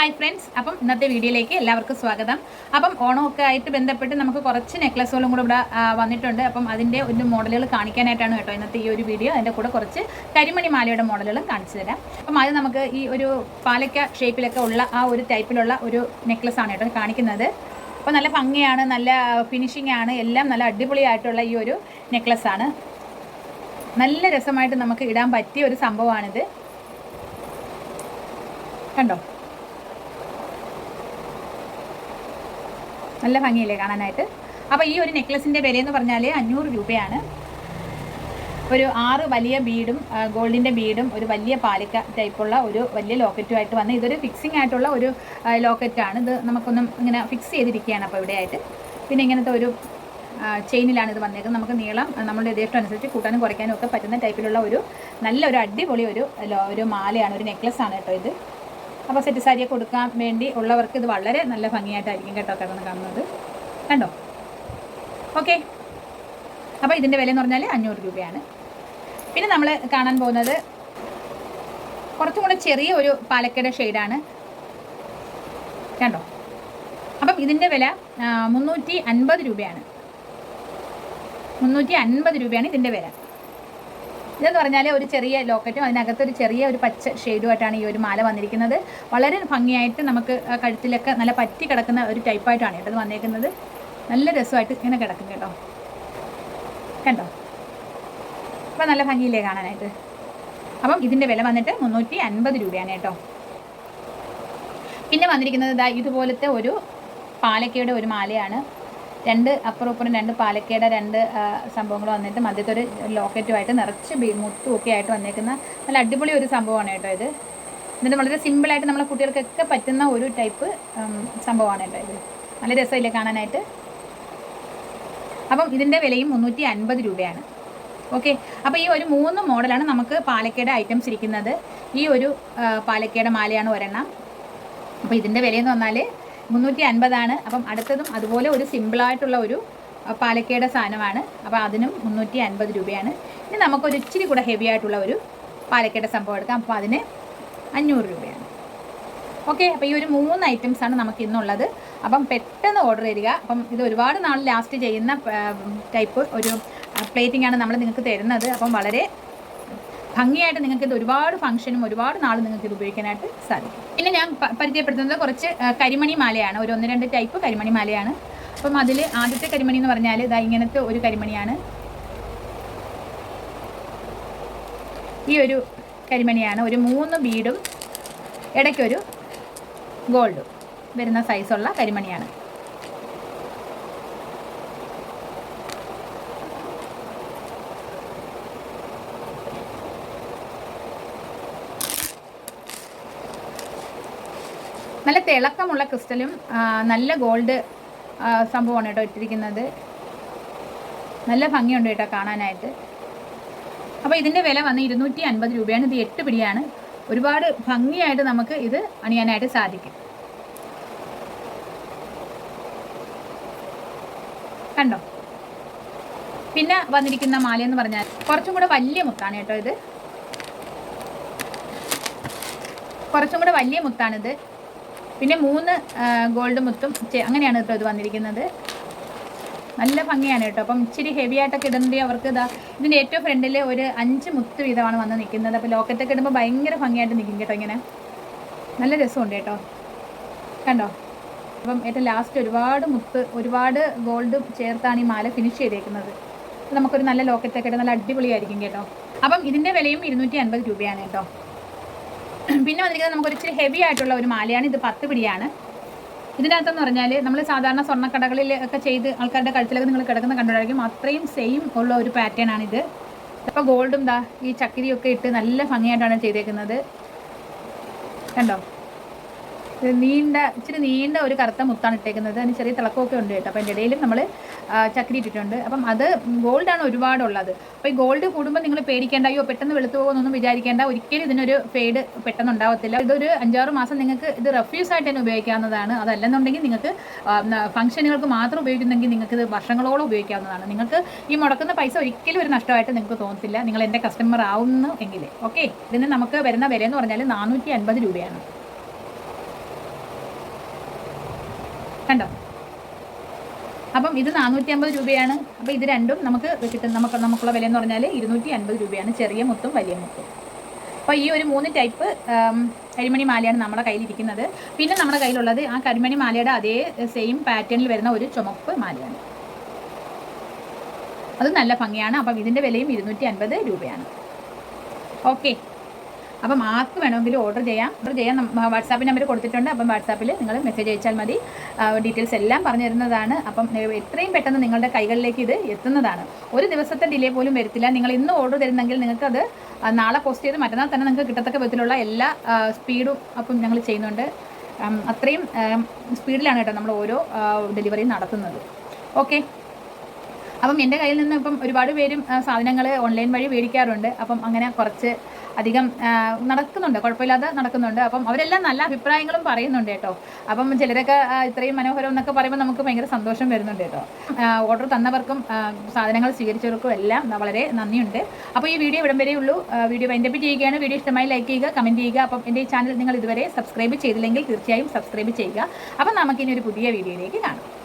Hi friends അപ്പം ഇന്നത്തെ വീഡിയോയിലേക്ക് എല്ലാവർക്കും സ്വാഗതം. അപ്പം ഓണമൊക്കെ ആയിട്ട് ബന്ധപ്പെട്ട് നമുക്ക് കുറച്ച് നെക്ലസുകളും കൂടെ ഇവിടെ വന്നിട്ടുണ്ട്. അപ്പം അതിന്റെ ഒരു മോഡലുകൾ കാണിക്കാനായിട്ടാണ് കേട്ടോ ഇന്നത്തെ ഈ ഒരു വീഡിയോ. അതിന്റെ കൂടെ കുറച്ച് കരിമണി മാലയുടെ മോഡലുകളും കാണിച്ചു തരാം. അപ്പം അത് നമുക്ക് ഈ ഒരു പാലക്ക ഷേപ്പിലൊക്കെ ഉള്ള ആ ഒരു ടൈപ്പിലുള്ള ഒരു നെക്ലസ് ആണ് കേട്ടോ കാണിക്കുന്നത്. അപ്പം നല്ല ഭംഗിയാണ് നല്ല ഫിനിഷിംഗ് ആണ്. എല്ലാം നല്ല അടിപൊളിയായിട്ടുള്ള ഈ ഒരു നെക്ലസ് ആണ്. നല്ല രസമായിട്ട് നമുക്ക് ഇടാൻ പറ്റിയ ഒരു സംഭവമാണിത്. കണ്ടോ? നല്ല ഭംഗിയല്ലേ കാണാനായിട്ട്? അപ്പോൾ ഈ ഒരു നെക്ലസിന്റെ വിലയെന്ന് പറഞ്ഞാൽ അഞ്ഞൂറ് രൂപയാണ്. ഒരു ആറ് വലിയ ബീഡും ഗോൾഡിന്റെ ബീഡും ഒരു വലിയ പാലിക്ക ടൈപ്പുള്ള ഒരു വലിയ ലോക്കറ്റുമായിട്ട് വന്ന് ഇതൊരു ഫിക്സിംഗ് ആയിട്ടുള്ള ഒരു ലോക്കറ്റാണ്. ഇത് നമുക്കൊന്നും ഇങ്ങനെ ഫിക്സ് ചെയ്തിരിക്കുകയാണ് അപ്പോൾ ഇവിടെയായിട്ട്. പിന്നെ ഇങ്ങനത്തെ ഒരു ചെയിനിലാണ് ഇത് വന്നേക്കുന്നത്. നമുക്ക് നീളം നമ്മുടെ ഇതേഷ്ടം അനുസരിച്ച് കൂട്ടാനും കുറയ്ക്കാനും ഒക്കെ പറ്റുന്ന ടൈപ്പിലുള്ള ഒരു നല്ലൊരു അടിപൊളി ഒരു ഒരു മാലയാണ് ഒരു നെക്ലസ് ആണ് കേട്ടോ ഇത്. അപ്പോൾ സെറ്റ് സാരിയെ കൊടുക്കാൻ വേണ്ടി ഉള്ളവർക്ക് ഇത് വളരെ നല്ല ഭംഗിയായിട്ടായിരിക്കും കേട്ടോ കിടന്ന് കാണുന്നത്. കണ്ടോ? ഓക്കെ അപ്പോൾ ഇതിന്റെ വില എന്ന് പറഞ്ഞാൽ അഞ്ഞൂറ് രൂപയാണ്. പിന്നെ നമ്മൾ കാണാൻ പോകുന്നത് കുറച്ചും കൂടെ ചെറിയ ഒരു പാലക്കയുടെ ഷെയ്ഡാണ്. കണ്ടോ? അപ്പം ഇതിന്റെ വില മുന്നൂറ്റി അൻപത് രൂപയാണ്. മുന്നൂറ്റി അൻപത് രൂപയാണ് ഇതിന്റെ വില. ഇതെന്ന് പറഞ്ഞാൽ ഒരു ചെറിയ ലോക്കറ്റും അതിനകത്ത് ഒരു ചെറിയ ഒരു പച്ച ഷെയ്ഡുമായിട്ടാണ് ഈ ഒരു മാല വന്നിരിക്കുന്നത്. വളരെ ഭംഗിയായിട്ട് നമുക്ക് കഴുത്തിലൊക്കെ നല്ല പറ്റി കിടക്കുന്ന ഒരു ടൈപ്പായിട്ടാണ് കേട്ടോ ഇത് വന്നേക്കുന്നത്. നല്ല രസമായിട്ട് ഇങ്ങനെ കിടക്കും കേട്ടോ. കണ്ടോ? അപ്പം നല്ല ഭംഗിയില്ലേ കാണാനായിട്ട്? അപ്പം ഇതിന്റെ വില വന്നിട്ട് മുന്നൂറ്റി അൻപത് രൂപയാണ് കേട്ടോ. പിന്നെ വന്നിരിക്കുന്നത് ഇതാ ഇതുപോലത്തെ ഒരു പാലക്കയുടെ ഒരു മാലയാണ്. രണ്ട് അപ്പുറം രണ്ട് പാലക്കേട രണ്ട് സംഭവങ്ങൾ വന്നിട്ട് മധ്യത്തെ ഒരു ലോക്കറ്റുമായിട്ട് നിറച്ച് ബി- മുത്തും ഒക്കെ ആയിട്ട് വന്നേക്കുന്ന നല്ല അടിപൊളി ഒരു സംഭവമാണ് കേട്ടോ ഇത്. എന്നിട്ട് വളരെ സിമ്പിളായിട്ട് നമ്മളെ കുട്ടികൾക്കൊക്കെ പറ്റുന്ന ഒരു ടൈപ്പ് സംഭവമാണ് കേട്ടോ ഇത്. നല്ല രസമില്ലേ കാണാനായിട്ട്? അപ്പം ഇതിന്റെ വിലയും മുന്നൂറ്റി അൻപത് രൂപയാണ്. ഓക്കെ. അപ്പോൾ ഈ ഒരു മൂന്ന് മോഡലാണ് നമുക്ക് പാലക്കേട് ഐറ്റംസ് ഇരിക്കുന്നത്. ഈ ഒരു പാലക്കേട് മാലയാണ് ഒരെണ്ണം. അപ്പോൾ ഇതിന്റെ വിലയെന്ന് പറഞ്ഞാൽ മുന്നൂറ്റി അൻപതാണ് അപ്പം അടുത്തതും അതുപോലെ ഒരു സിമ്പിളായിട്ടുള്ള ഒരു പാലക്കയുടെ സാധനമാണ്. അപ്പോൾ അതിനും മുന്നൂറ്റി അൻപത് രൂപയാണ്. ഇനി നമുക്കൊരു ഇച്ചിരി കൂടെ ഹെവി ആയിട്ടുള്ള ഒരു പാലക്കയുടെ സംഭവം എടുക്കാം. അപ്പോൾ അതിന് അഞ്ഞൂറ് രൂപയാണ്. ഓക്കെ അപ്പം ഈ ഒരു മൂന്ന് ഐറ്റംസ് ആണ് നമുക്ക് ഇന്നുള്ളത്. അപ്പം പെട്ടെന്ന് ഓർഡർ ചെയ്യുക. അപ്പം ഇത് ഒരുപാട് നാൾ ലാസ്റ്റ് ചെയ്യുന്ന ടൈപ്പ് ഒരു പ്ലേറ്റിംഗ് ആണ് നമ്മൾ നിങ്ങൾക്ക് തരുന്നത്. അപ്പം വളരെ ഭംഗിയായിട്ട് നിങ്ങൾക്ക് ഇത് ഒരുപാട് ഫംഗ്ഷനും ഒരുപാട് നാൾ നിങ്ങൾക്ക് ഇത് ഉപയോഗിക്കാനായിട്ട് സാധിക്കും. പിന്നെ ഞാൻ പരിചയപ്പെടുത്തുന്നത് കുറച്ച് കരിമണി മാലയാണ്. ഒരു ഒന്ന് രണ്ട് ടൈപ്പ് കരിമണി മാലയാണ്. അപ്പം അതിൽ ആദ്യത്തെ കരിമണി എന്ന് പറഞ്ഞാൽ ഇതാ ഇങ്ങനത്തെ ഒരു കരിമണിയാണ്. ഈ ഒരു കരിമണിയാണ്. ഒരു മൂന്ന് ബീഡും ഇടയ്ക്കൊരു ഗോൾഡും വരുന്ന സൈസുള്ള കരിമണിയാണ്. നല്ല തിളക്കമുള്ള ക്രിസ്റ്റലും നല്ല ഗോൾഡ് സംഭവമാണ് കേട്ടോ ഇട്ടിരിക്കുന്നത്. നല്ല ഭംഗിയുണ്ട് കേട്ടോ കാണാനായിട്ട്. അപ്പോൾ ഇതിന്റെ വില വന്ന് ഇരുന്നൂറ്റി അൻപത് രൂപയാണ്. ഇത് എട്ട് പിടിയാണ്. ഒരുപാട് ഭംഗിയായിട്ട് നമുക്ക് ഇത് അണിയാനായിട്ട് സാധിക്കും. കണ്ടോ? പിന്നെ വന്നിരിക്കുന്ന മാല എന്ന് പറഞ്ഞാൽ കുറച്ചും കൂടെ വലിയ മുത്താണ് കേട്ടോ ഇത്. കുറച്ചും കൂടെ വലിയ മുത്താണിത് പിന്നെ മൂന്ന് ഗോൾഡ് മുത്തും അങ്ങനെയാണ് കേട്ടോ ഇത് വന്നിരിക്കുന്നത്. നല്ല ഭംഗിയാണ് കേട്ടോ. അപ്പം ഇച്ചിരി ഹെവി ആയിട്ടൊക്കെ ഇടുന്നുണ്ടെങ്കിൽ അവർക്ക് ഇതാ ഇതിന്റെ ഏറ്റവും ഫ്രണ്ടിൽ ഒരു അഞ്ച് മുത്ത് വീതമാണ് വന്ന് നിൽക്കുന്നത്. അപ്പോൾ ലോക്കറ്റൊക്കെ ഇടുമ്പോൾ ഭയങ്കര ഭംഗിയായിട്ട് നിൽക്കും കേട്ടോ ഇങ്ങനെ. നല്ല രസമുണ്ട് കേട്ടോ. കണ്ടോ? അപ്പം ഏറ്റവും ലാസ്റ്റ് ഒരുപാട് മുത്ത് ഒരുപാട് ഗോൾഡ് ചേർത്താണ് ഈ മാല ഫിനിഷ് ചെയ്തേക്കുന്നത്. നമുക്കൊരു നല്ല ലോക്കറ്റൊക്കെ ഇട്ട് നല്ല അടിപൊളിയായിരിക്കും കേട്ടോ. അപ്പം ഇതിന്റെ വിലയും ഇരുന്നൂറ്റി അൻപത് രൂപയാണ് കേട്ടോ. പിന്നെ വന്നിരിക്കുന്നത് നമുക്കൊരു ഇച്ചിരി ഹെവി ആയിട്ടുള്ള ഒരു മാലയാണ്. ഇത് പത്ത് പിടിയാണ്. ഇതിനകത്തെന്ന് പറഞ്ഞാൽ നമ്മൾ സാധാരണ സ്വർണക്കടകളിൽ ഒക്കെ ചെയ്ത് ആൾക്കാരുടെ കഴുത്തിലൊക്കെ നിങ്ങൾ കിടക്കുന്ന കണ്ടുകൊണ്ടായിരിക്കും അത്രയും സെയിം ഉള്ള ഒരു പാറ്റേൺ ആണിത്. അപ്പോൾ ഗോൾഡും ദാ ഈ ചക്കിരിയൊക്കെ ഇട്ട് നല്ല ഭംഗിയായിട്ടാണ് ചെയ്തേക്കുന്നത്. കണ്ടോ? നീണ്ട ഇച്ചിരി നീണ്ട ഒരു കറുത്ത മുത്താണ് ഇട്ടേക്കുന്നത്. അതിന് ചെറിയ തിളക്കമൊക്കെ ഉണ്ട് കേട്ടോ. അപ്പോൾ അതിന്റെ ഇടയിലും നമ്മൾ ചക്രി ഇട്ടിട്ടുണ്ട്. അപ്പം അത് ഗോൾഡാണ് ഒരുപാടുള്ളത്. അപ്പോൾ ഈ ഗോൾഡ് കൂടുമ്പോൾ നിങ്ങൾ പേടിക്കേണ്ട അയ്യോ പെട്ടെന്ന് വെളുത്തു പോകുമെന്നൊന്നും വിചാരിക്കേണ്ട. ഒരിക്കലും ഇതിനൊരു ഫേഡ് പെട്ടെന്ന് ഉണ്ടാവത്തില്ല ഇതൊരു അഞ്ചാറ് മാസം നിങ്ങൾക്ക് ഇത് റെഫ്യൂസ് ആയിട്ട് തന്നെ ഉപയോഗിക്കാവുന്നതാണ്. അതല്ലെന്നുണ്ടെങ്കിൽ നിങ്ങൾക്ക് ഫംഗ്ഷനുകൾക്ക് മാത്രം ഉപയോഗിക്കുന്നെങ്കിൽ നിങ്ങൾക്ക് ഇത് വർഷങ്ങളോളം ഉപയോഗിക്കാവുന്നതാണ്. നിങ്ങൾക്ക് ഈ മുടക്കുന്ന പൈസ ഒരിക്കലും ഒരു നഷ്ടമായിട്ട് നിങ്ങൾക്ക് തോന്നത്തില്ല. നിങ്ങൾ എന്റെ കസ്റ്റമർ ആവുന്നു എങ്കിൽ ഓക്കെ ഇതിന് നമുക്ക് വരുന്ന വില എന്ന് പറഞ്ഞാൽ നാനൂറ്റി അൻപത് രൂപയാണ്. കണ്ടോ? അപ്പം ഇത് നാനൂറ്റി അമ്പത് രൂപയാണ്. അപ്പോൾ ഇത് രണ്ടും നമുക്ക് കിട്ടുന്ന നമുക്ക് നമുക്കുള്ള വില എന്ന് പറഞ്ഞാൽ ഇരുന്നൂറ്റി അൻപത് രൂപയാണ്. ചെറിയ മുത്തും വലിയ മുത്തും. അപ്പോൾ ഈ ഒരു മൂന്ന് ടൈപ്പ് കരിമണി മാലയാണ് നമ്മുടെ കയ്യിലിരിക്കുന്നത്. പിന്നെ നമ്മുടെ കയ്യിലുള്ളത് ആ കരിമണി മാലയുടെ അതേ സെയിം പാറ്റേണിൽ വരുന്ന ഒരു ചുമപ്പ് മാലയാണ്. അത് നല്ല ഭംഗിയാണ്. അപ്പം ഇതിന്റെ വിലയും ഇരുന്നൂറ്റി അൻപത് രൂപയാണ്. ഓക്കെ. അപ്പം ആർക്ക് വേണമെങ്കിൽ ഓർഡർ ചെയ്യാം. ഓർഡർ ചെയ്യാൻ വാട്സാപ്പ് നമ്പർ കൊടുത്തിട്ടുണ്ട്. അപ്പം വാട്സാപ്പിൽ നിങ്ങൾ മെസ്സേജ് അയച്ചാൽ മതി. ഡീറ്റെയിൽസ് എല്ലാം പറഞ്ഞു തരുന്നതാണ്. അപ്പം എത്രയും പെട്ടെന്ന് നിങ്ങളുടെ കൈകളിലേക്ക് ഇത് എത്തുന്നതാണ്. ഒരു ദിവസത്തെ ഡിലേ പോലും വരത്തില്ല. നിങ്ങൾ ഇന്ന് ഓർഡർ തരുന്നെങ്കിൽ നിങ്ങൾക്കത് നാളെ പോസ്റ്റ് ചെയ്ത് മറ്റന്നാൾ തന്നെ നിങ്ങൾക്ക് കിട്ടത്തക്ക വിധത്തിലുള്ള എല്ലാ സ്പീഡും അപ്പം ഞങ്ങൾ ചെയ്യുന്നുണ്ട്. അത്രയും സ്പീഡിലാണ് കേട്ടോ നമ്മൾ ഓരോ ഡെലിവറി നടത്തുന്നത്. ഓക്കെ അപ്പം എന്റെ കയ്യിൽ നിന്ന് ഇപ്പം ഒരുപാട് പേരും സാധനങ്ങൾ ഓൺലൈൻ വഴി മേടിക്കാറുണ്ട്. അപ്പം അങ്ങനെ കുറച്ച് അധികം നടക്കുന്നുണ്ട്. കുഴപ്പമില്ലാതെ നടക്കുന്നുണ്ട്. അപ്പം അവരെല്ലാം നല്ല അഭിപ്രായങ്ങളും പറയുന്നുണ്ട് കേട്ടോ. അപ്പം ചിലരൊക്കെ ഇത്രയും മനോഹരം എന്നൊക്കെ പറയുമ്പോൾ നമുക്ക് ഭയങ്കര സന്തോഷം വരുന്നുണ്ട് കേട്ടോ. ഓർഡർ തന്നവർക്കും സാധനങ്ങൾ സ്വീകരിച്ചവർക്കും എല്ലാം വളരെ നന്ദിയുണ്ട്. അപ്പോൾ ഈ വീഡിയോ ഇവിടം വരെ ഉള്ളൂ. വീഡിയോ വൈൻഡപ്പ് ചെയ്യുകയാണ്. വീഡിയോ ഇഷ്ടമായി ലൈക്ക് ചെയ്യുക കമന്റ് ചെയ്യുക. അപ്പം എന്റെ ഈ ചാനൽ നിങ്ങൾ ഇതുവരെ സബ്സ്ക്രൈബ് ചെയ്തില്ലെങ്കിൽ തീർച്ചയായും സബ്സ്ക്രൈബ് ചെയ്യുക. അപ്പം നമുക്കിനി ഒരു പുതിയ വീഡിയോയിലേക്ക് കാണാം.